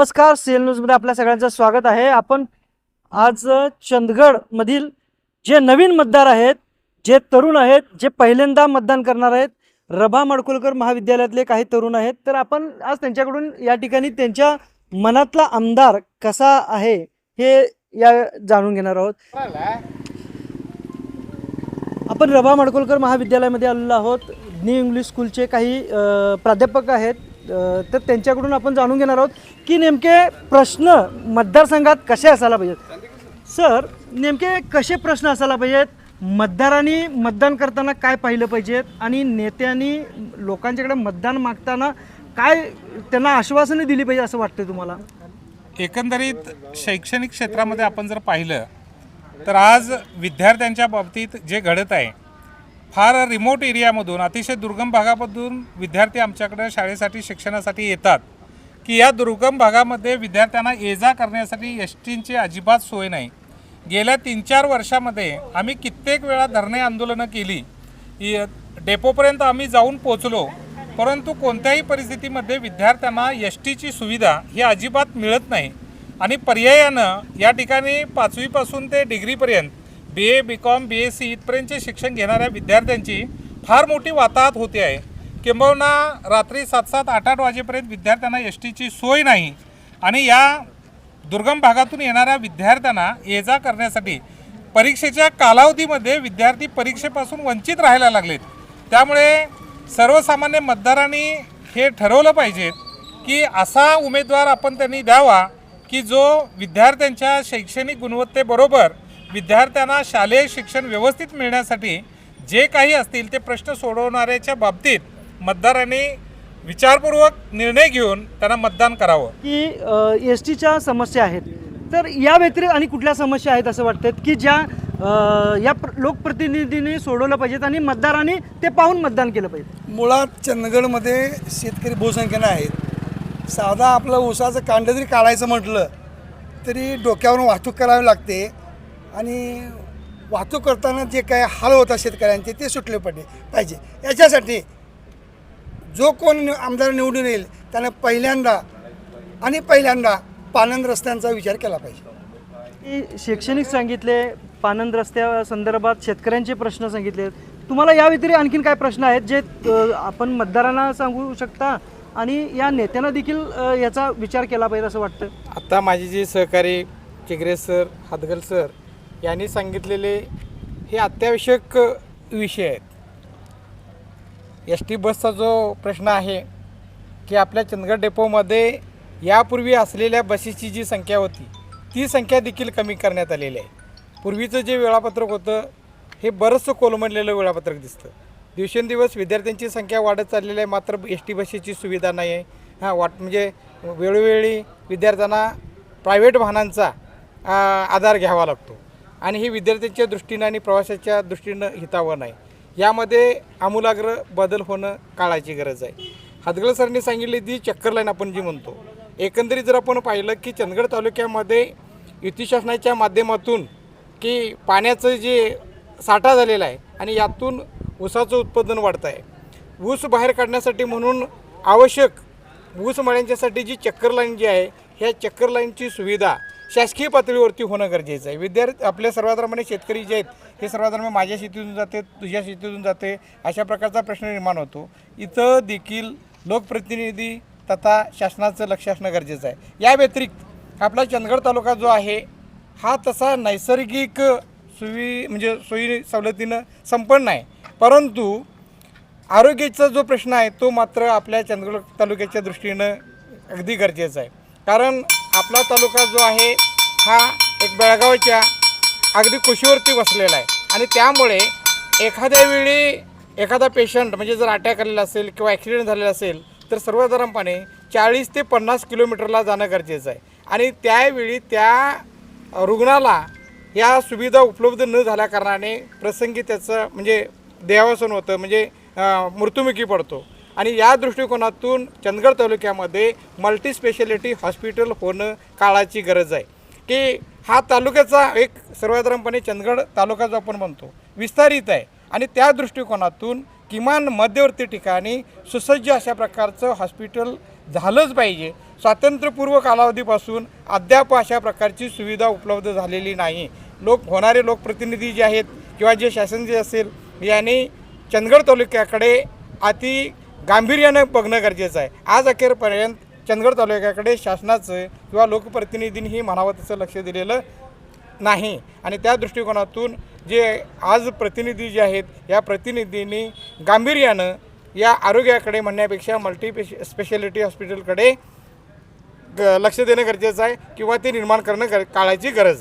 नमस्कार सेल न्यूजमध्ये आपल्या सगळ्यांचं स्वागत आहे. आपण आज चंदगडमधील जे नवीन मतदार आहेत जे तरुण आहेत जे पहिल्यांदा मतदान करणार आहेत रभा मडकुलकर महाविद्यालयातले काही तरुण आहेत तर आपण आज त्यांच्याकडून या ठिकाणी त्यांच्या मनातला आमदार कसा आहे हे या जाणून घेणार आहोत. आपण रभा मडकुलकर महाविद्यालयामध्ये आलेलो आहोत. न्यू इंग्लिश स्कूलचे काही प्राध्यापक आहेत. तर त्यांच्याकडून आपण जाणून घेणार आहोत की नेमके प्रश्न मतदारसंघात कसे असायला पाहिजेत? सर नेमके कसे प्रश्न असायला पाहिजेत? मतदारांनी मतदान करताना काय पाहिलं पाहिजेत आणि नेत्यांनी लोकांच्याकडे मतदान मागताना काय त्यांना आश्वासनं दिली पाहिजे असं वाटतं तुम्हाला? एकंदरीत शैक्षणिक क्षेत्रामध्ये आपण जर पाहिलं तर आज विद्यार्थ्यांच्या बाबतीत जे घडत आहे फार रिमोट एरियामधून अतिशय दुर्गम भागामधून विद्यार्थी आमच्याकडे शाळेसाठी शिक्षणासाठी येतात. की या दुर्गम भागामध्ये विद्यार्थ्यांना ये जा करण्यासाठी एस टींची अजिबात सोय नाही. गेल्या तीन चार वर्षामध्ये आम्ही कित्येक वेळा धरणे आंदोलनं केली. डेपोपर्यंत आम्ही जाऊन पोचलो. परंतु कोणत्याही परिस्थितीमध्ये विद्यार्थ्यांना एस टीची सुविधा ही अजिबात मिळत नाही. आणि पर्यायानं या ठिकाणी पाचवीपासून ते डिग्रीपर्यंत B A B com B S C इथपर्यंतचे शिक्षण घेणाऱ्या विद्यार्थ्यांची फार मोठी वाताहत होते आहे. किंबहुना रात्री सात सात आठ आठ वाजेपर्यंत विद्यार्थ्यांना एस टीची सोय नाही. आणि या दुर्गम भागातून येणाऱ्या विद्यार्थ्यांना ये जा करण्यासाठी परीक्षेच्या कालावधीमध्ये विद्यार्थी परीक्षेपासून वंचित राहायला लागलेत. त्यामुळे सर्वसामान्य मतदारांनी हे ठरवलं पाहिजे की असा उमेदवार आपण त्यांनी द्यावा की जो विद्यार्थ्यांच्या शैक्षणिक गुणवत्तेबरोबर विद्यार्थ्यांना शालेय शिक्षण व्यवस्थित मिळण्यासाठी जे काही असतील ते प्रश्न सोडवणाऱ्याच्या बाबतीत मतदारांनी विचारपूर्वक निर्णय घेऊन त्यांना मतदान करावं. की एस टीच्या समस्या आहेत. तर या व्यतिरिक्त आणि कुठल्या समस्या आहेत असं वाटतं की ज्या या प्र- लोकप्रतिनिधींनी सोडवलं पाहिजेत आणि मतदारांनी ते पाहून मतदान केलं पाहिजे? मुळात चंदगडमध्ये शेतकरी बहुसंख्येनं आहेत. साधा आपलं ऊसाचं कांड जरी काढायचं म्हटलं तरी डोक्यावरून वाहतूक करावी लागते. आणि वाहतूक करताना जे काय हाल होतात शेतकऱ्यांचे ते सुटले पाहिजे पाहिजे. याच्यासाठी जो कोण आमदार निवडून येईल त्यानं पहिल्यांदा आणि पहिल्यांदा पानंद रस्त्यांचा विचार केला पाहिजे. की शैक्षणिक सांगितले पानंद रस्त्या संदर्भात शेतकऱ्यांचे प्रश्न सांगितले. तुम्हाला या व्यतिरिक्त आणखीन काय प्रश्न आहेत जे आपण मतदारांना सांगू शकता आणि या नेत्यांना देखील याचा विचार केला पाहिजे असं वाटतं? आता माझे जे सहकारी चिगरे सर हादगल सर यांनी सांगितलेले हे अत्यावश्यक विषय आहेत. एस टी बसचा जो प्रश्न आहे की आपल्या चंदगड डेपोमध्ये यापूर्वी असलेल्या बसेसची जी संख्या होती ती संख्या देखील कमी करण्यात आलेली आहे. पूर्वीचं जे वेळापत्रक होतं हे बरंचसं कोलमडलेलं वेळापत्रक दिसतं. दिवसेंदिवस विद्यार्थ्यांची संख्या वाढत चाललेली आहे मात्र एस टी बसेसची सुविधा नाही आहे. हां वाट म्हणजे वेळोवेळी विद्यार्थ्यांना प्रायव्हेट वाहनांचा आधार घ्यावा लागतो. आणि हे विद्यार्थ्यांच्या दृष्टीनं आणि प्रवासाच्या दृष्टीनं हितावं नाही. यामध्ये आमूलाग्र बदल होणं काळाची गरज आहे. हादगळ सरांनी सांगितली ती चक्कर लाईन आपण जी म्हणतो. एकंदरीत जर आपण पाहिलं की चंदगड तालुक्यामध्ये युती शासनाच्या माध्यमातून की पाण्याचं जे साठा झालेला आहे आणि यातून ऊसाचं उत्पादन वाढतं आहे. ऊस बाहेर काढण्यासाठी म्हणून आवश्यक ऊस मळ्यांच्यासाठी जी चक्कर लाईन जी आहे ह्या चक्कर लाईनची सुविधा शासकीय पातळीवरती होणं गरजेचं आहे. विद्यार्थी आपल्या सर्वांप्रमाणे शेतकरी जे आहेत हे सर्वांप्रमाणे माझ्या शेतीतून जाते तुझ्या शेतीतून जाते अशा प्रकारचा प्रश्न निर्माण होतो. इथं देखील लोकप्रतिनिधी तथा शासनाचं लक्ष असणं गरजेचं आहे. या व्यतिरिक्त आपला चंदगड तालुका जो आहे हा तसा नैसर्गिक सुवि म्हणजे सोयी सवलतीनं संपन्न आहे परंतु आरोग्याचा जो प्रश्न आहे तो मात्र आपल्या चंदगड तालुक्याच्या दृष्टीनं अगदी गरजेचा आहे. कारण आपला तालुका जो आहे हा एक बेळगावच्या अगदी कुशीवरती बसलेला आहे. आणि त्यामुळे एखाद्या वेळी एखादा पेशंट म्हणजे जर अटॅक आलेला असेल किंवा ॲक्सिडेंट झालेला असेल तर सर्वसाधारणपणे चाळीस ते पन्नास किलोमीटरला जाणं गरजेचं आहे. आणि त्यावेळी त्या रुग्णाला या सुविधा उपलब्ध न झाल्याकारणाने प्रसंगी त्याचं म्हणजे देहावसन होतं म्हणजे मृत्युमुखी पडतो. आणि या दृष्टिकोनातून चंदगड तालुक्यामध्ये मल्टीस्पेशालिटी हॉस्पिटल होणं काळाची गरज आहे. की हा तालुक्याचा एक सर्वसाधारणपणे चंदगड तालुका जो आपण म्हणतो विस्तारित आहे. आणि त्या दृष्टिकोनातून किमान मध्यवर्ती ठिकाणी सुसज्ज अशा प्रकारचं हॉस्पिटल झालंच पाहिजे. स्वातंत्र्यपूर्व कालावधीपासून अद्याप अशा प्रकारची सुविधा उपलब्ध झालेली नाही. लोक होणारे लोकप्रतिनिधी जे आहेत किंवा जे शासन जे असेल यांनी चंदगड तालुक्याकडे अति गांभीर्यानं बघणं गरजेचं आहे. आज अखेरपर्यंत चंदगड तालुक्याकडे शासनाचं किंवा लोकप्रतिनिधींनी म्हणावं तसं लक्ष दिलेलं नाही. आणि त्या दृष्टिकोनातून जे आज प्रतिनिधी जे आहेत या प्रतिनिधींनी गांभीर्यानं या आरोग्याकडे म्हणण्यापेक्षा मल्टी स्पेशालिटी हॉस्पिटलकडे ग लक्ष देणं गरजेचं आहे किंवा ते निर्माण करणं गर काळाची गरज आहे.